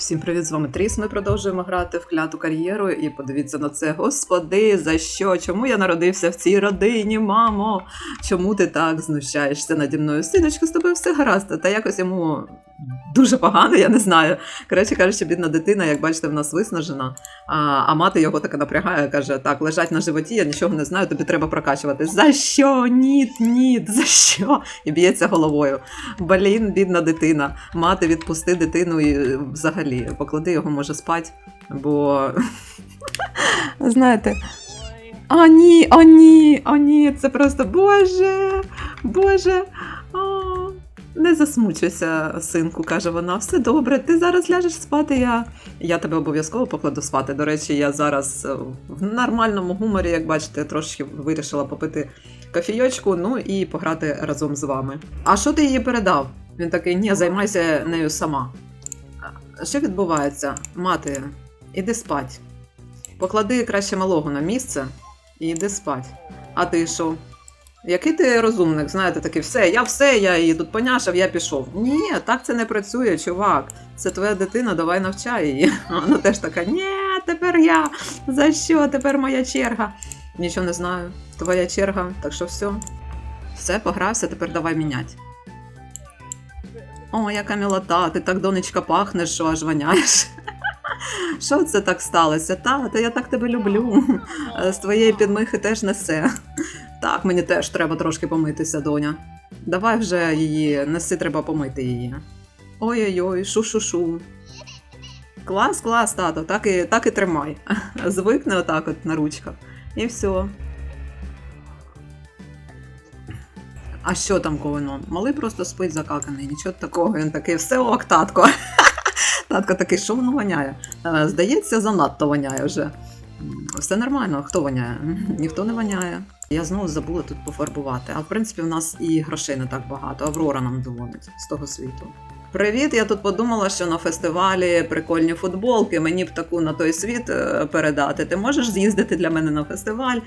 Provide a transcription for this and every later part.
Всім привіт, з вами Тріс. Ми продовжуємо грати в кляту кар'єру. І подивіться на це. Господи, за що? Чому я народився в цій родині, мамо? Чому ти так знущаєшся наді мною? Синочку, з тобою все гаразд. Та якось йому дуже погано, я не знаю. Коротше кажучи, бідна дитина, як бачите, в нас виснажена. А, а мати його таки напрягає, каже: так, лежать на животі, я нічого не знаю, тобі треба прокачувати. За що? Ні, ні, за що? І б'ється головою. Блін, бідна дитина. Мати, відпусти дитину і е, взагалі поклади його, може, спать, бо знаєте. О, ні, о, ні, о, ні, це просто Боже, Боже. О, не засмучуйся, синку, каже вона. Все добре, ти зараз ляжеш спати. Я, я тебе обов'язково покладу спати. До речі, я зараз е, в нормальному гуморі, як бачите, трошки вирішила попити кофійочку, ну і пограти разом з вами. А що ти її передав? Він такий, ні, займайся нею сама. Що відбувається? Мати, іди спать. Поклади краще малого на місце і йди спать. А ти що? Який ти розумник, знаєте, такий, все, я все, я її тут поняшав, я пішов. Ні, так це не працює, чувак. Це твоя дитина, давай навчай її. Вона теж така, ні, тепер я. За що? Тепер моя черга. Нічого не знаю. Твоя черга, так що все. Все, погрався, тепер давай міняти. О, яка мілота, ти так, донечка, пахнеш, що аж воняєш. Що це так сталося? Та, та я так тебе люблю. З твоєї підмихи теж несе. Так, мені теж треба трошки помитися, доня. Давай вже її, неси, треба помити її. Ой-ой-ой, шу-шу-шу. Клас, клас, тато, так і, так і тримай. Звикне отак от на ручках. І все. А що там ковино? Малий просто спить закаканий, нічого такого. Він такий, все ок, татко. Татко такий, що воно воняє? Е, Здається, занадто воняє вже. Все нормально, хто воняє? Ніхто не воняє. Я знову забула тут пофарбувати. А в принципі, в нас і грошей не так багато. Аврора нам дзвонить з того світу. Привіт, я тут подумала, що на фестивалі прикольні футболки. Мені б таку на той світ е, передати. Ти можеш з'їздити для мене на фестиваль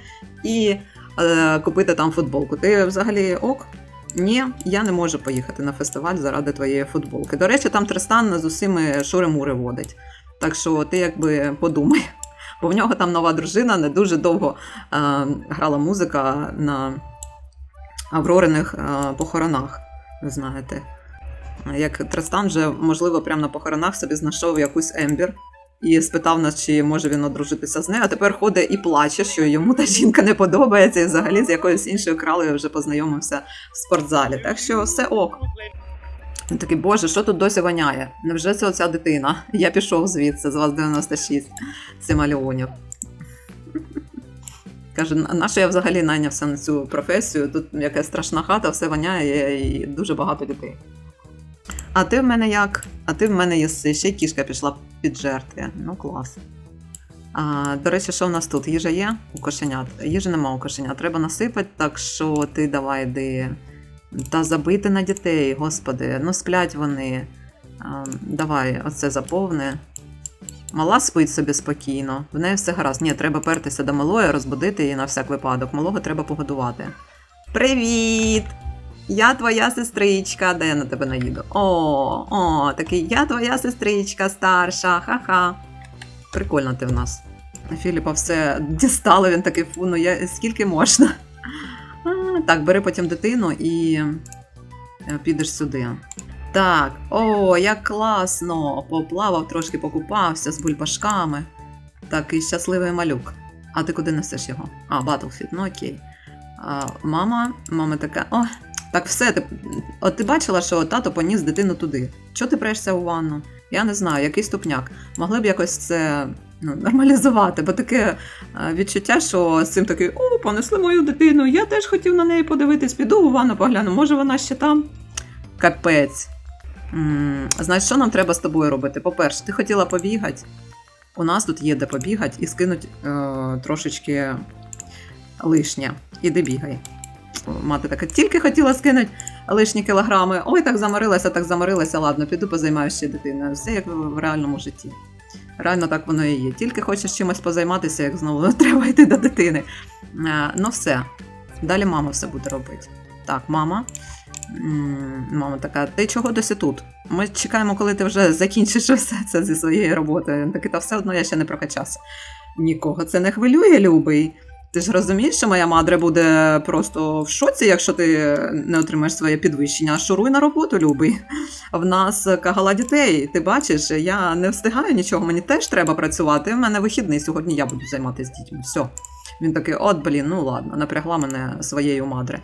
і е, купити там футболку. Ти взагалі ок? Ні, я не можу поїхати на фестиваль заради твоєї футболки. До речі, там Тристан з усіми шури-мури водить. Так що ти якби подумай. Бо в нього там нова дружина не дуже довго е, грала музика на Аврориних е, похоронах. Ви знаєте. Як Тристан вже, можливо, прямо на похоронах собі знайшов якусь ембір і спитав нас, чи може він одружитися з нею, а тепер ходить і плаче, що йому та жінка не подобається, і взагалі з якоюсь іншою кралею вже познайомився в спортзалі. Так що все ок. Він такий, боже, що тут досі воняє? Невже це оця дитина? Я пішов звідси, з вас 96 симальонів. Каже, «На- на що я взагалі найнявся на цю професію? Тут якась страшна хата, все воняє і дуже багато дітей. А ти в мене як? А ти в мене їси, ще й кішка пішла під жертві. Ну, клас. А, до речі, що в нас тут? Їжа є у кошенят? Їжі нема у кошенят. Треба насипати, так що ти давай йди. Та забити на дітей, господи, ну сплять вони. Давай, оце заповни. Мала спить собі спокійно, в неї все гаразд. Ні, треба пертися до малої, розбудити її на всяк випадок. Малого треба погодувати. Привіт! Я твоя сестричка, де я на тебе наїду? О, о, такий, я твоя сестричка старша, ха-ха. Прикольно ти в нас. Філіпа все дістало, він такий, фу, ну я скільки можна. Так, бери потім дитину і е, підеш сюди. Так, о, як класно! Поплавав, трошки покупався з бульбашками. Такий щасливий малюк. А ти куди несеш його? А, Battlefield, ну окей. А, мама, мама така, о, так все, ти, от ти бачила, що тато поніс дитину туди. Чого ти прешся у ванну? Я не знаю, який ступняк. Могли б якось це ну, нормалізувати, бо таке е, відчуття, що цим такий, о, понесли мою дитину, я теж хотів на неї подивитись, піду у ванну погляну, може вона ще там. Капець. Знаєш, що нам треба з тобою робити? По-перше, ти хотіла побігати. У нас тут є де побігати і скинуть е, трошечки лишнє. Іди бігай. Мати така, тільки хотіла скинути лишні кілограми. Ой, так заморилася, так заморилася. Ладно, піду позаймаюся ще дитиною. Все як в реальному житті. Реально так воно і є. Тільки хочеш чимось позайматися, як знову треба йти до дитини. Е, ну все. Далі мама все буде робити. Так, мама. Мама така, ти чого досі тут? Ми чекаємо, коли ти вже закінчиш все це зі своєї роботи. Так, та все одно я ще не прокачався. Нікого це не хвилює, любий. Ти ж розумієш, що моя мадре буде просто в шоці, якщо ти не отримаєш своє підвищення. Шуруй на роботу, любий. В нас кагала дітей. Ти бачиш, я не встигаю нічого, мені теж треба працювати. У мене вихідний сьогодні я буду займатися дітьми. Все. Він такий, от блін, ну ладно, напрягла мене своєю мадре.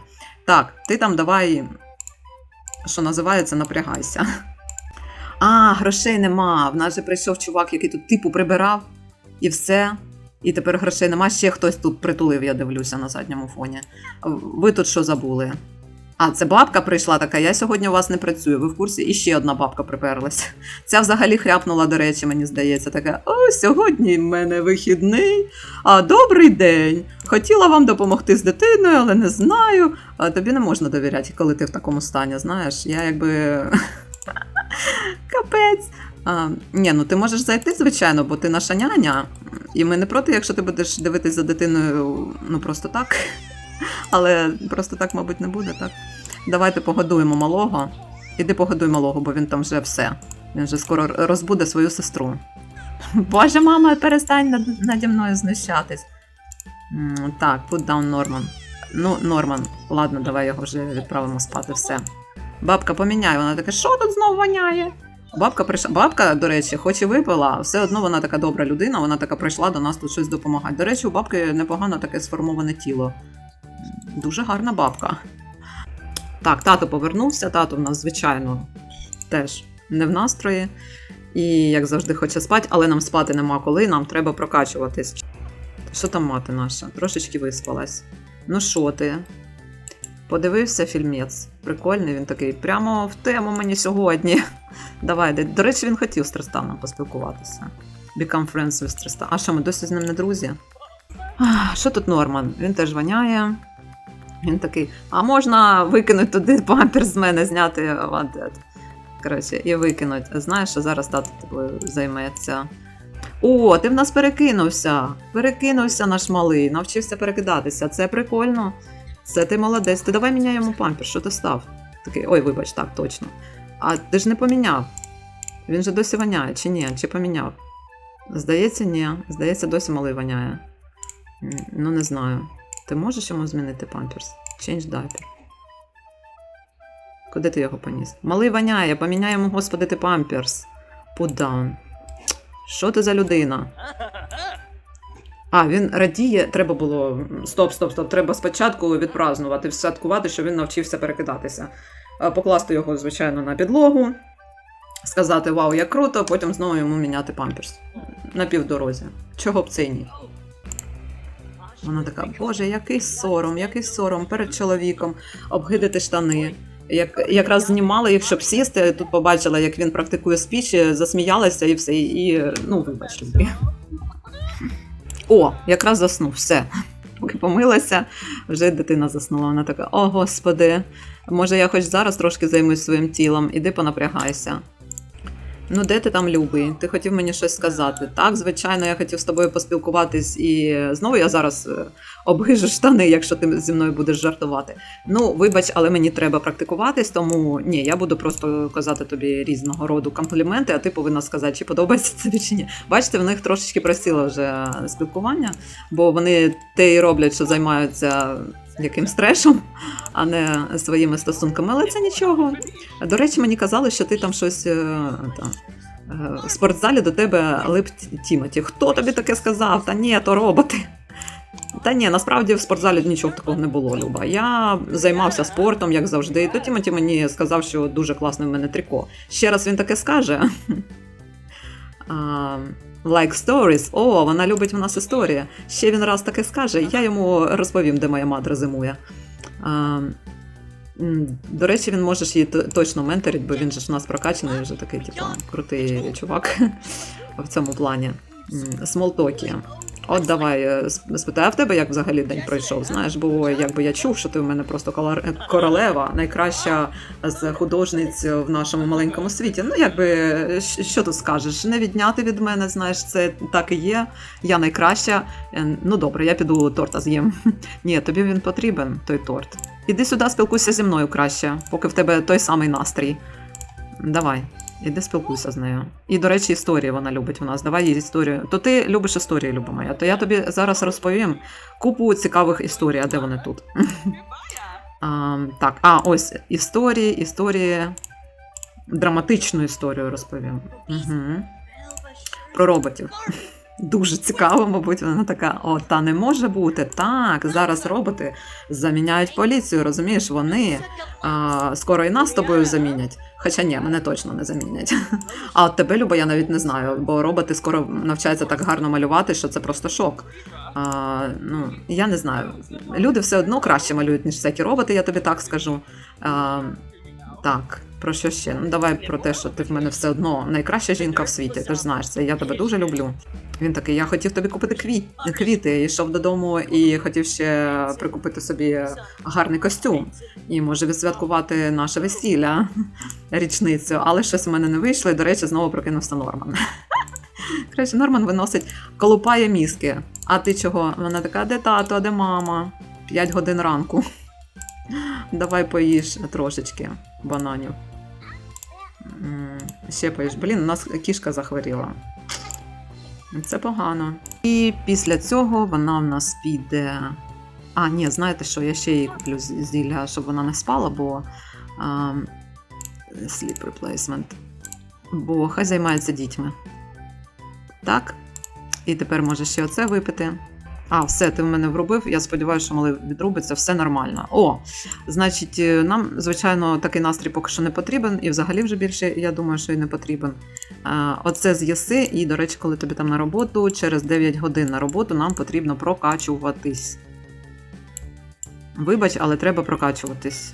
Так, ти там давай, що називається, напрягайся. А, грошей нема. В нас же прийшов чувак, який тут типу прибирав, і все. І тепер грошей нема. Ще хтось тут притулив, я дивлюся на задньому фоні. Ви тут що забули? А, це бабка прийшла така, я сьогодні у вас не працюю. Ви в курсі? І ще одна бабка приперлась. Ця взагалі хряпнула, до речі, мені здається, така: о, сьогодні в мене вихідний. А добрий день. Хотіла вам допомогти з дитиною, але не знаю. А тобі не можна довіряти, коли ти в такому стані, знаєш. Я якби. Капець. А, ні, ну ти можеш зайти, звичайно, бо ти наша няня. І ми не проти, якщо ти будеш дивитись за дитиною, ну просто так. Але просто так, мабуть, не буде, так? Давайте погодуємо малого. Іди погодуй малого, бо він там вже все. Він вже скоро розбуде свою сестру. Боже, мама, перестань над, наді мною знущатись. Так, put down Норман. Ну, Норман, ладно, давай його вже відправимо спати, все. Бабка поміняє, вона така, що тут знову воняє? Бабка прийшла. Бабка, до речі, хоч і випила, все одно вона така добра людина, вона така прийшла до нас тут щось допомагати. До речі, у бабки непогано таке сформоване тіло. Дуже гарна бабка. Так, тато повернувся, тато в нас, звичайно, теж не в настрої. І, як завжди, хоче спати, але нам спати нема коли, нам треба прокачуватись. Що там мати наша? Трошечки виспалась. Ну що ти? Подивився фільмець. Прикольний він такий. Прямо в тему мені сьогодні. Давай, до речі, він хотів з Тристаном поспілкуватися. Become friends with Tristan. А що, ми досі з ним не друзі? Що тут Норман? Він теж воняє. Він такий, а можна викинути туди памперс з мене, зняти вантет. Коротше, і викинуть. Знаєш, що зараз тато тобою займеться. О, ти в нас перекинувся. Перекинувся наш малий, навчився перекидатися. Це прикольно. Це ти молодець. Ти давай міняй йому памперс, що ти став? Такий, ой, вибач, так, точно. А ти ж не поміняв. Він же досі воняє, чи ні? Чи поміняв? Здається, ні. Здається, досі малий воняє. Ну, не знаю. Ти можеш йому змінити памперс? Change diaper. Куди ти його поніс? Малий воняє, поміняй йому, господи, ти памперс. Put down. Що ти за людина? А, він радіє, треба було. Стоп, стоп, стоп. Треба спочатку відпразнувати, святкувати, що він навчився перекидатися. А, Покласти його, звичайно, на підлогу, сказати Вау, як круто, потім знову йому міняти памперс. На півдорозі. Чого б це ні? Вона така, боже, який сором, який сором перед чоловіком обгидати штани. Як, якраз знімала їх, щоб сісти, тут побачила, як він практикує спіч, засміялася і все. І, ну, вибач. О, якраз заснув, все. Поки помилася, вже дитина заснула. Вона така: о, господи, може, я хоч зараз трошки займусь своїм тілом, іди понапрягайся. Ну, де ти там, любий? Ти хотів мені щось сказати. Так, звичайно, я хотів з тобою поспілкуватись, і знову я зараз е, обгижу штани, якщо ти зі мною будеш жартувати. Ну, вибач, але мені треба практикуватись, тому ні, я буду просто казати тобі різного роду компліменти, а ти повинна сказати, чи подобається тобі чи ні. Бачите, в них трошечки просіло вже спілкування, бо вони те і роблять, що займаються якимсь трешом, а не своїми стосунками. Але це нічого. До речі, мені казали, що ти там щось. е, Та, е, в спортзалі до тебе лип Тімоті. Хто тобі таке сказав? Та ні, то роботи. Та ні, насправді в спортзалі нічого такого не було, Люба. Я займався спортом, як завжди. То Тімоті мені сказав, що дуже класне в мене трико. Ще раз він таке скаже. Like stories. О, вона любить в нас історія. Ще він раз таке скаже, я йому розповім, де моя мадра зимує. А, до речі, він може її точно менторить, бо він же ж у нас прокачаний, вже такий, типу, крутий чувак в цьому плані. Смолтокі. От давай е, спитаю, в тебе як взагалі день пройшов? Знаєш, бо якби я чув, що ти в мене просто колар- королева, найкраща з художниць в нашому маленькому світі. Ну, якби е, що тут скажеш? Не відняти від мене, знаєш, це так і є. Я найкраща. Е, Ну добре, я піду торта з'їм. Ні, тобі він потрібен, той торт. Іди сюди, спілкуйся зі мною краще, поки в тебе той самий настрій. Давай. Іди спілкуйся з нею. І, до речі, історії вона любить у нас. Давай їй історію. То ти любиш історії, люба моя. То я тобі зараз розповім купу цікавих історій, а де вони тут? а, так, а ось історії, історії. Драматичну історію розповім. Угу. Про роботів. Дуже цікаво, мабуть, вона така: о, та не може бути. Так, зараз роботи заміняють поліцію, розумієш, вони а, скоро і нас з тобою замінять. Хоча ні, мене точно не замінять. А от тебе, Люба, я навіть не знаю, бо роботи скоро навчаються так гарно малювати, що це просто шок. А, ну, я не знаю. Люди все одно краще малюють, ніж всякі роботи, я тобі так скажу. А, так, про що ще? Ну, давай про те, що ти в мене все одно найкраща жінка в світі. Ти ж знаєш це, я тебе дуже люблю. Він такий: я хотів тобі купити квіт, квіти, йшов додому і хотів ще прикупити собі гарний костюм. І може відсвяткувати наше весілля, річницю, але щось у мене не вийшло, і, до речі, знову прокинувся Норман. Коротше, Норман виносить, колупає мізки. А ти чого? Вона така, де тато, а де мама? П'ять годин ранку. Давай поїж трошечки бананів. Ще поїж. Блін, у нас кішка захворіла. Це погано. І після цього вона в нас піде. А, ні, знаєте що, я ще їй куплю зілля, щоб вона не спала, бо а, sleep replacement. Бо хай займається дітьми. Так. І тепер може ще оце випити. А, все, ти в мене врубив. Я сподіваюся, що малий відрубиться, все нормально. О, значить, е, нам, звичайно, такий настрій поки що не потрібен, і взагалі вже більше, я думаю, що і не потрібен. А, Оце з'їси, і, до речі, коли тобі там на роботу, через 9 годин на роботу нам потрібно прокачуватись. Вибач, але треба прокачуватись.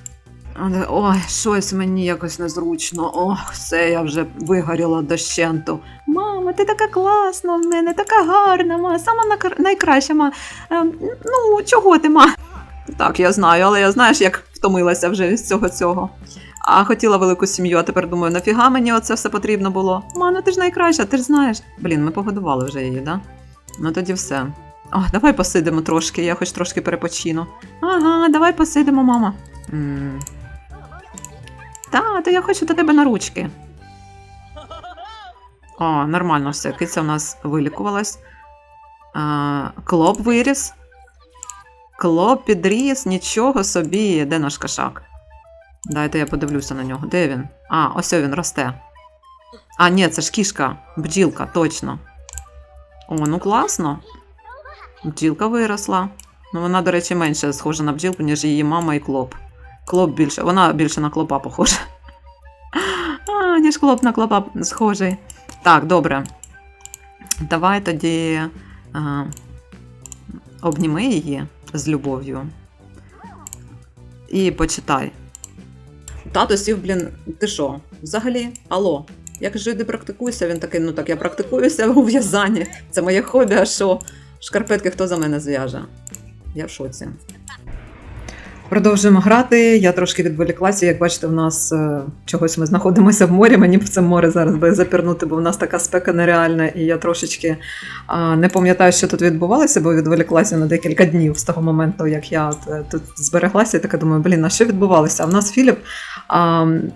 Але, Ой, щось мені якось незручно. Ох, все, я вже вигоріла дощенту. Мама, ти така класна в мене, така гарна, ма, сама найкраща, ма. Ем, ну, чого ти, ма? Так, я знаю, але я знаєш, як втомилася вже з цього цього. А хотіла велику сім'ю, а тепер думаю, нафіга мені оце все потрібно було? Ма, ну ти ж найкраща, ти ж знаєш. Блін, ми погодували вже її, да? Ну тоді все. О, давай посидимо трошки, я хоч трошки перепочину. Ага, давай посидимо, мама. м то я хочу до тебе на ручки. О, нормально все. Киця у нас вилікувалась. А, клоп виріс. Клоп підріс, нічого собі. Де наш кошак? Дайте я подивлюся на нього. Де він? А, ось він росте. А, ні, це ж кішка, бджілка, точно. О, ну класно. Бджілка виросла. Ну, вона, до речі, менше схожа на бджілку, ніж її мама і клоп. Клоп більше. Вона більше на клопа похожа. А, ніж клоп на клопа схожий. Так, добре. Давай тоді а, обніми її з любов'ю. І почитай. Тато сів, блін, ти що? Взагалі, алло. Я кажу, іди практикуйся. Він такий, ну так, я практикуюся у в'язанні. Це моє хобі, а що? Шкарпетки хто за мене зв'яже? Я в шоці. Продовжуємо грати. Я трошки відволіклася. Як бачите, в нас е, чогось ми знаходимося в морі. Мені б це море зараз би запірнути, бо в нас така спека нереальна, і я трошечки не пам'ятаю, що тут відбувалося, бо відволіклася на декілька днів з того моменту, як я е, тут збереглася. І така думаю, блін, а що відбувалося? А в нас Філіп,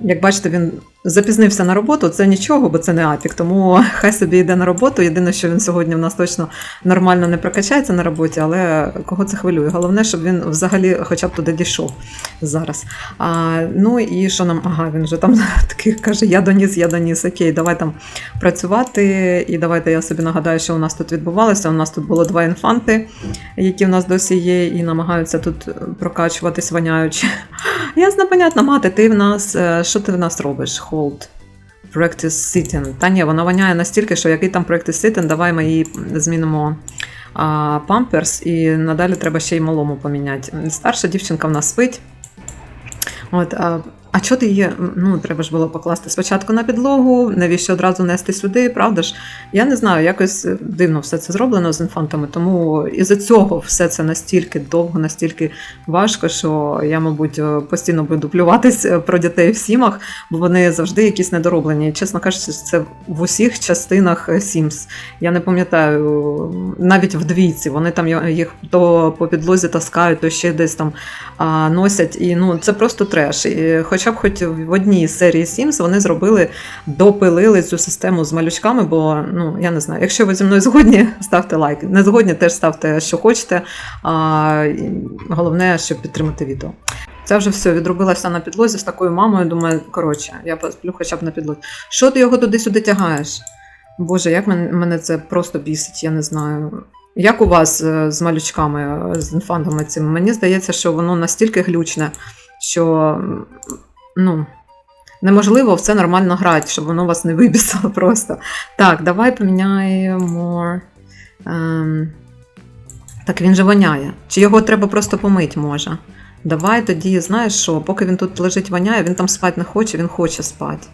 як бачите, він запізнився на роботу. Це нічого, бо це не Апік, тому хай собі йде на роботу. Єдине, що він сьогодні в нас точно нормально не прокачається на роботі, але кого це хвилює? Головне, щоб він взагалі хоча б туди дійшов зараз. А, ну і що нам? Ага, він вже там такий каже: Я доніс, я доніс. Окей, давай там працювати. І давайте я собі нагадаю, що у нас тут відбувалося. У нас тут було два інфанти, які в нас досі є, і намагаються тут прокачуватись воняючи. Ясно, понятно, мати, ти в нас е, що ти в нас робиш? Hold. Practice sitting. Та ні, вона воняє настільки, що який там practice sitting, давай ми її змінимо а, памперс, і надалі треба ще й малому поміняти. Старша дівчинка в нас спить. От, а, А чого ти її, ну, треба ж було покласти спочатку на підлогу, навіщо одразу нести сюди, правда ж? Я не знаю, якось дивно все це зроблено з інфантами, тому із-за цього все це настільки довго, настільки важко, що я, мабуть, е, постійно буду плюватись е, про дітей в сімах, бо вони завжди якісь недороблені. Чесно кажучи, це в усіх частинах е, Sims. Я не пам'ятаю, навіть в двійці вони там їх то по підлозі таскають, то ще десь там носять. І ну це просто треш. І, хоча б хоч в одній серії Sims вони зробили, допилили цю систему з малючками, бо ну я не знаю, якщо ви зі мною згодні, ставте лайк. Не згодні, теж ставте, що хочете. А, Головне, щоб підтримати відео. Це вже все відробилася на підлозі з такою мамою. Думаю, коротше, я посплю хоча б на підлозі. Що ти його туди-сюди тягаєш? Боже, як мене, мене це просто бісить, я не знаю. Як у вас е, з малючками, е, з інфантами цими? Мені здається, що воно настільки глючне, що ну, неможливо все нормально грати, щоб воно вас не вибісило просто. Так, давай поміняємо. Ем, так він же воняє. Чи його треба просто помити може? Давай тоді, знаєш що, поки він тут лежить воняє, він там спати не хоче, він хоче спати.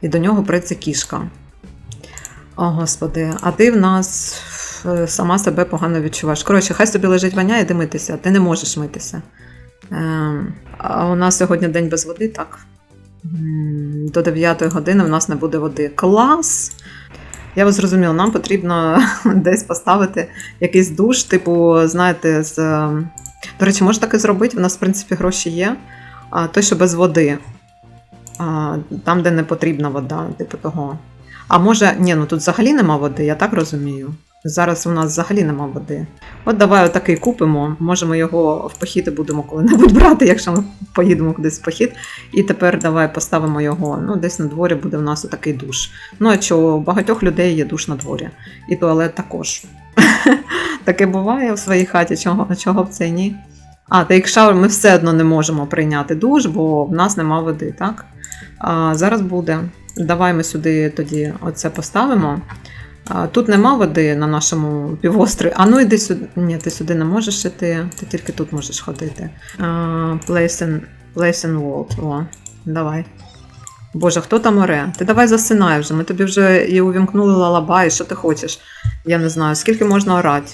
І до нього прийде кішка. О, господи, а ти в нас е, сама себе погано відчуваєш. Коротше, хай собі лежить воняє, іди митися, ти не можеш митися. Ем, а у нас сьогодні день без води, так? До 9 години у нас не буде води. Клас! Я вас зрозуміла, нам потрібно десь поставити якийсь душ, типу, знаєте, з. ем, До речі, може так і зробити, в нас, в принципі, гроші є. А, той, що без води. А, там, де не потрібна вода, типу того. А може, ні, ну тут взагалі нема води, я так розумію. Зараз у нас взагалі нема води. От давай отакий купимо. Може, ми його в похід будемо коли-небудь брати, якщо ми поїдемо кудись в похід. І тепер давай поставимо його. Ну, десь на дворі буде в нас отакий душ. Ну, а що у багатьох людей є душ на дворі. І туалет також. Таке буває в своїй хаті, чого, чого б це ні. А, та якщо ми все одно не можемо прийняти душ, бо в нас нема води, так? А, зараз буде. Давай ми сюди тоді оце поставимо. Тут нема води на нашому півострові. А ну йди сюди. Ні, ти сюди не можеш іти, ти тільки тут можеш ходити. Place, in, place in world. О, давай. Боже, хто там оре? Ти давай засинай вже. Ми тобі вже і увімкнули лалабай, що ти хочеш. Я не знаю, скільки можна орати.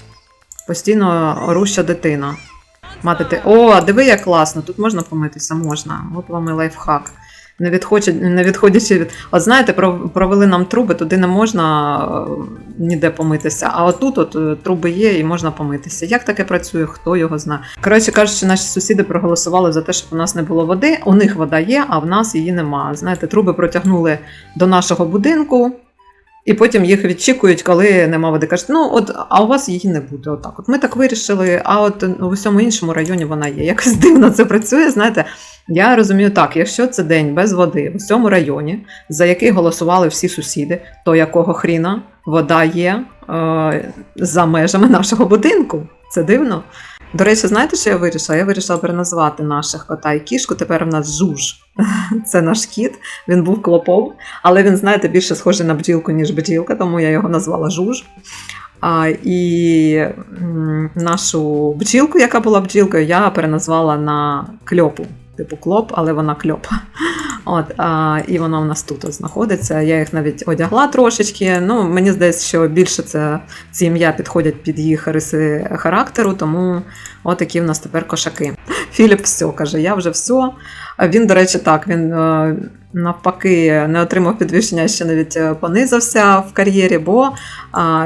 Постійно оруща дитина. Мати ти. О, диви, як класно, тут можна помитися, можна. От вам і лайфхак. Не, відходячи, не відходячи від. От знаєте, пров- провели нам труби, туди не можна е, ніде помитися. А отут от е, труби є і можна помитися. Як таке працює, хто його знає. Коротше кажучи, наші сусіди проголосували за те, щоб у нас не було води. У них вода є, а в нас її нема. Знаєте, труби протягнули до нашого будинку. І потім їх відчікують, коли нема води. Кажуть, ну от, а у вас її не буде. Отак. От ми так вирішили, а от у всьому іншому районі вона є. Якось дивно це працює. Знаєте, я розумію так, якщо це день без води в усьому районі, за який голосували всі сусіди, то якого хріна вода є е, за межами нашого будинку? Це дивно. До речі, знаєте, що я вирішила? Я вирішила переназвати наших кота і кішку. Тепер в нас жуж. Це наш кіт. Він був клопом, але він, знаєте, більше схожий на бджілку, ніж бджілка, тому я його назвала жуж. А, і нашу бджілку, яка була бджілкою, я переназвала на кльопу. Типу клоп, але вона кльопа. От, а, і вона у нас тут знаходиться. Я їх навіть одягла трошечки. Ну, мені здається, що більше це, ці ім'я підходять під їх риси характеру, тому такі в нас тепер кошаки. Філіп все каже, я вже все. Він, до речі, так, він е, навпаки не отримав підвищення, ще навіть е, понизився в кар'єрі, бо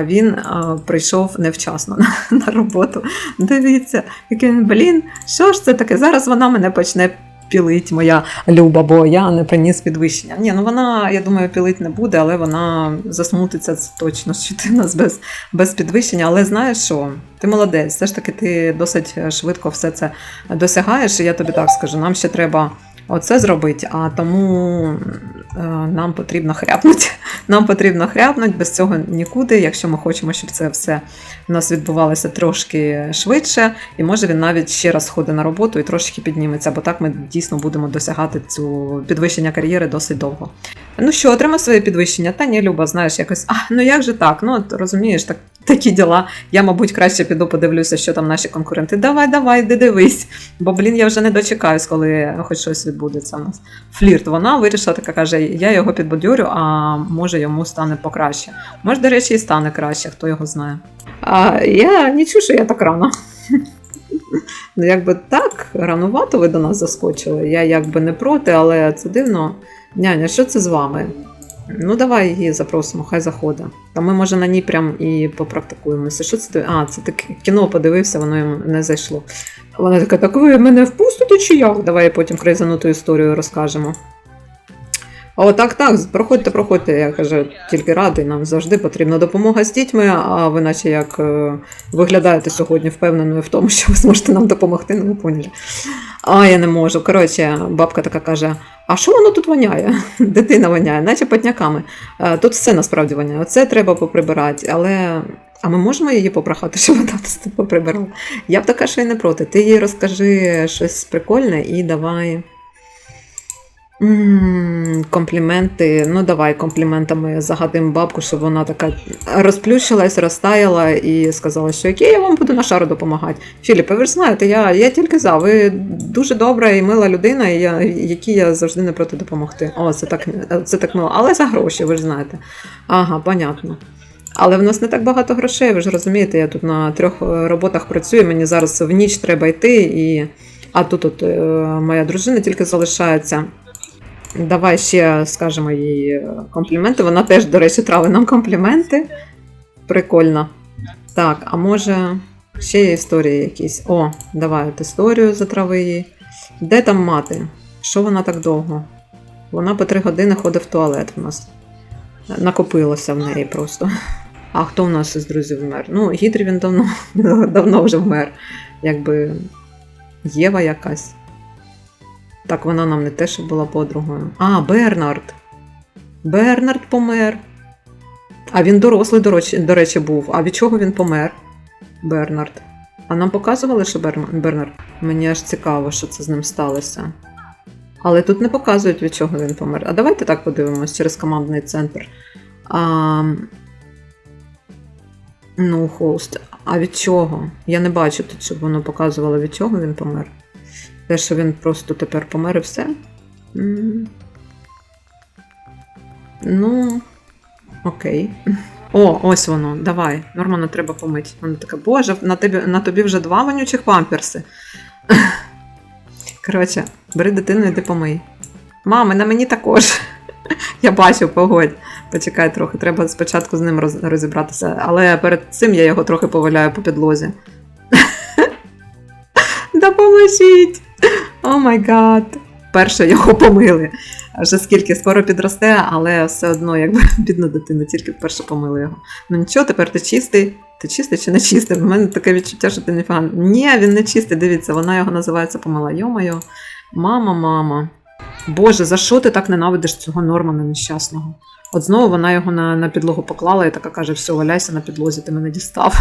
він е, прийшов невчасно на, на роботу. Дивіться, який він, блін, що ж це таке? Зараз вона мене почне пілить, моя люба, бо я не приніс підвищення. Ні, ну вона, я думаю, пілить не буде, але вона засмутиться точно, що ти в нас без, без підвищення. Але знаєш що? Ти молодець, все ж таки ти досить швидко все це досягаєш, і я тобі так скажу, нам ще треба. Оце зробити, а тому нам потрібно хряпнути Нам потрібно хряпнути, без цього нікуди, якщо ми хочемо, щоб це все у нас відбувалося трошки швидше, і може він навіть ще раз ходить на роботу і трошки підніметься, бо так ми дійсно будемо досягати цю підвищення кар'єри досить довго. Ну що, отримав своє підвищення? Та ні, Люба, знаєш, якось, а ну як же так? Ну розумієш, так, такі діла. Я, мабуть, краще піду подивлюся, що там наші конкуренти. Давай, давай, йди дивись. Бо, блін, я вже не дочекаюсь, коли хоч щось відбудеться у нас. Флірт. Вона вирішила, така каже: я його підбадьорю, а може йому стане покраще. Може, до речі, і стане краще, хто його знає. А я нічого, що я так рано. Ну, якби так, ранувато ви до нас заскочили. Я якби не проти, але це дивно. Няня, що це з вами? Ну, давай її запросимо, хай заходить. Та ми, може, на ній прям і попрактикуємося. Що це? А, це таке кіно подивився, воно йому не зайшло. Вона така, так ви мене впустите чи як? Давай потім кризануту історію розкажемо. О, так, так, проходьте, проходьте. Я кажу, тільки радий, нам завжди потрібна допомога з дітьми, а ви наче як е, виглядаєте сьогодні впевненою в тому, що ви зможете нам допомогти, ну ви поняли. А я не можу. Коротше, бабка така каже: а що воно тут воняє? Дитина воняє, наче потняками. Е, Тут все насправді воняє. Оце треба поприбирати, але. А ми можемо її попрохати, щоб вона тут поприбирала? Я б така, що й не проти. Ти їй розкажи щось прикольне і давай. Компліменти. Ну, давай компліментами загадуємо бабку, щоб вона така розплющилась, розтаяла і сказала, що яке я вам буду на шару допомагати. Філіпе, ви ж знаєте, я, я тільки за. Ви дуже добра і мила людина, і я, якій я завжди не проти допомогти. О, це так, це так мило. Але за гроші, ви ж знаєте. Ага, понятно. Але в нас не так багато грошей, ви ж розумієте, я тут на трьох е, роботах працюю, мені зараз в ніч треба йти, і... а тут от, е, моя дружина тільки залишається. Давай ще скажемо їй е, компліменти. Вона теж, до речі, трави нам компліменти. Прикольно. Так, а може ще є історії якісь. О, давай от історію затрави її. Де там мати? Що вона так довго? Вона по три години ходить в туалет в нас. Накопилося в неї просто. А хто в нас із друзів вмер? Ну, Гідрі він давно, давно вже вмер. Якби Єва якась. Так, вона нам не те, що була подругою. А, Бернард. Бернард помер. А він дорослий, до речі, був. А від чого він помер? Бернард. А нам показували, що Берм- Бернард? Мені аж цікаво, що це з ним сталося. Але тут не показують, від чого він помер. А давайте так подивимось через командний центр. А, ну, хост. А від чого? Я не бачу тут, щоб воно показувало, від чого він помер. Те, що він просто тепер помер і все. Ну, окей. О, ось воно, давай. Нормально треба помити. Вона така, боже, на тобі, на тобі вже два вонючих памперси. Коротше, бери дитину, іди помий. Мами, на мені також. Я бачу, погодь. Почекай трохи, треба спочатку з ним роз- розібратися. Але перед цим я його трохи поваляю по підлозі. Допоможіть! О май гад! Перше його помили. Вже скільки скоро підросте, але все одно, якби бідна дитина, тільки вперше помили його. Ну нічого, тепер ти чистий. Ти чистий чи не чистий? У мене таке відчуття, що ти не фан. Ні, він не чистий, дивіться, вона його називається помила. Йомайо, мама, мама. Боже, за що ти так ненавидиш цього Нормана нещасного? От знову вона його на, на підлогу поклала і така каже: все, валяйся на підлозі, ти мене дістав.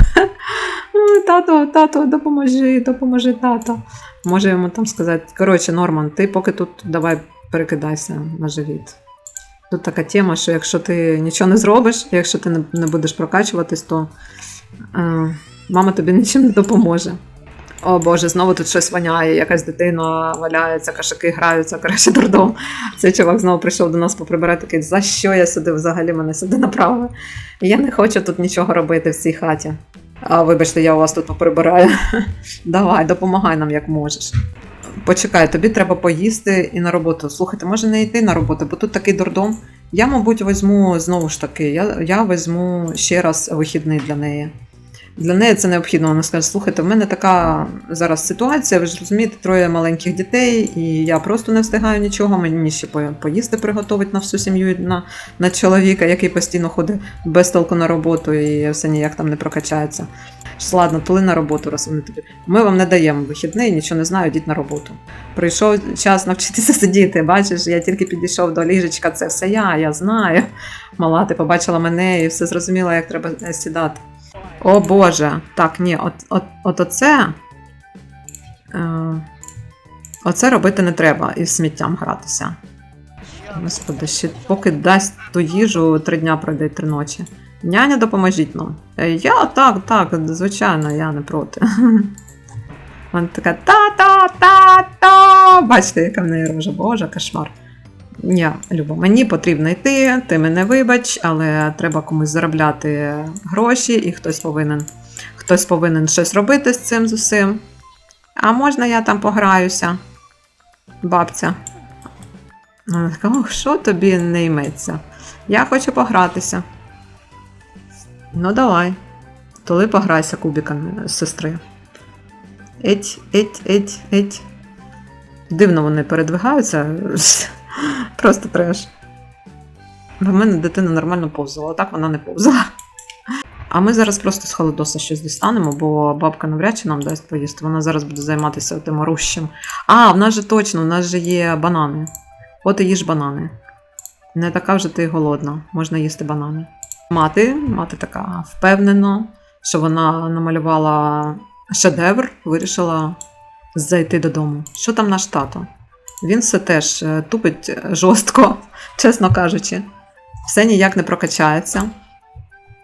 Тато, тато, допоможи, допоможи, тато. Може йому там сказати: коротше, Норман, ти поки тут давай перекидайся на живіт. Тут така тема, що якщо ти нічого не зробиш, якщо ти не, будеш прокачуватись, то е, мама тобі нічим не допоможе. О Боже, знову тут щось воняє, якась дитина валяється, кашаки граються, краще дурдом. Цей чувак знову прийшов до нас поприбирати такий, за що я сюди взагалі мене сюди направили? Я не хочу тут нічого робити в цій хаті. А вибачте, я у вас тут поприбираю. Давай, допомагай нам як можеш. Почекай, тобі треба поїсти і на роботу. Слухайте, може не йти на роботу, бо тут такий дурдом. Я, мабуть, візьму знову ж таки, я, я візьму ще раз вихідний для неї. Для неї це необхідно. Вона скаже: слухайте, в мене така зараз ситуація, ви ж розумієте, троє маленьких дітей, і я просто не встигаю нічого. Мені ще поїсти приготувати на всю сім'ю на, на чоловіка, який постійно ходить без толку на роботу і все ніяк там не прокачається. Що, ладно, тули на роботу, раз вони тобі. Ми вам не даємо вихідний, нічого не знаю, йдіть на роботу. Прийшов час навчитися сидіти. Бачиш, я тільки підійшов до ліжечка, це все я, я знаю. Мала, ти побачила мене і все зрозуміла, як треба сідати. О Боже, так, ні, от, от, от оце. Е, оце робити не треба і з сміттям гратися. Господи, ще поки дасть ту їжу, три дня пройде три ночі. Няня, допоможіть нам. Е, Я так, так, звичайно, я не проти. Вона така та-та-та-та. Бачите, яка в неї рожа, боже, кошмар. Ні, Люба, мені потрібно йти, ти мене вибач, але треба комусь заробляти гроші, і хтось повинен, хтось повинен щось робити з цим з усім. А можна я там пограюся, бабця? Вона така, ох, що тобі не йметься? Я хочу погратися. Ну, давай. Толи пограйся кубиками з сестри. Еть, еть, еть, еть. Дивно вони передвигаються. Просто треш. В мене дитина нормально повзала, так вона не повзала. А ми зараз просто з холодоса щось дістанемо, бо бабка навряд чи нам дасть поїсти. Вона зараз буде займатися тим орущим. А, в нас же точно, в нас же є банани. От і їж банани. Не така вже ти голодна, можна їсти банани. Мати, мати така впевнена, що вона намалювала шедевр, вирішила зайти додому. Що там наш тато? Він все теж е, тупить жорстко, чесно кажучи. Все ніяк не прокачається.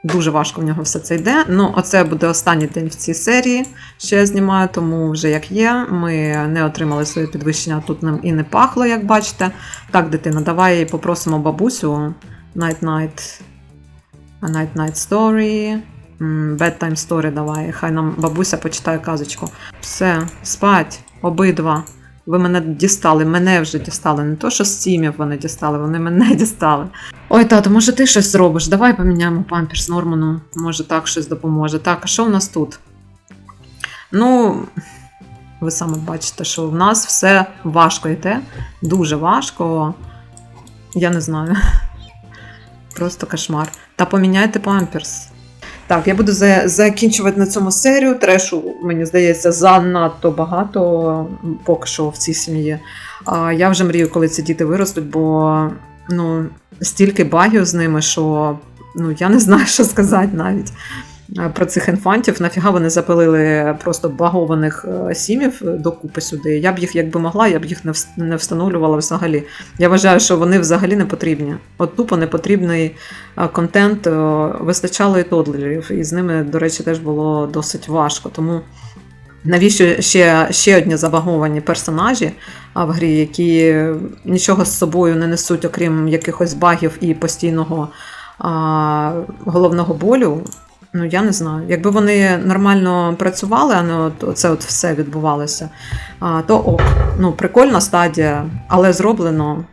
Дуже важко в нього все це йде. Ну, оце буде останній день в цій серії, що я знімаю, тому вже як є. Ми не отримали своє підвищення, тут нам і не пахло, як бачите. Так, дитина, давай попросимо бабусю Night Night. Night Night Story. Bedtime Story давай. Хай нам бабуся почитає казочку. Все, спать, обидва. Ви мене дістали, мене вже дістали. Не то, що з сім'їв вони дістали, вони мене дістали. Ой, тато, може ти щось зробиш? Давай поміняємо памперс Норману. Може так щось допоможе. Так, а що в нас тут? Ну, ви саме бачите, що в нас все важко йде. Дуже важко. Я не знаю. Просто кошмар. Та поміняйте памперс. Так, я буду за- закінчувати на цьому серію. Трешу, мені здається, занадто багато поки що в цій сім'ї. А я вже мрію, коли ці діти виростуть, бо ну, стільки багів з ними, що ну, я не знаю, що сказати навіть про цих інфантів. Нафіга вони запилили просто багованих е, сім'їв докупи сюди. Я б їх, якби могла, я б їх не встановлювала взагалі. Я вважаю, що вони взагалі не потрібні. От тупо не потрібний е, контент. е, Вистачало і тодлерів, і з ними, до речі, теж було досить важко. Тому навіщо ще, ще одні забаговані персонажі в грі, які нічого з собою не несуть, окрім якихось багів і постійного а, головного болю. Ну, я не знаю. Якби вони нормально працювали, а не от це от все відбувалося, то ок. Ну, прикольна стадія, але зроблено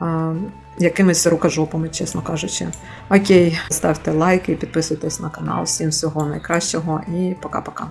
а, якимись рукожопами, чесно кажучи. Окей, ставте лайки, підписуйтесь на канал. Всім всього найкращого і пока-пока.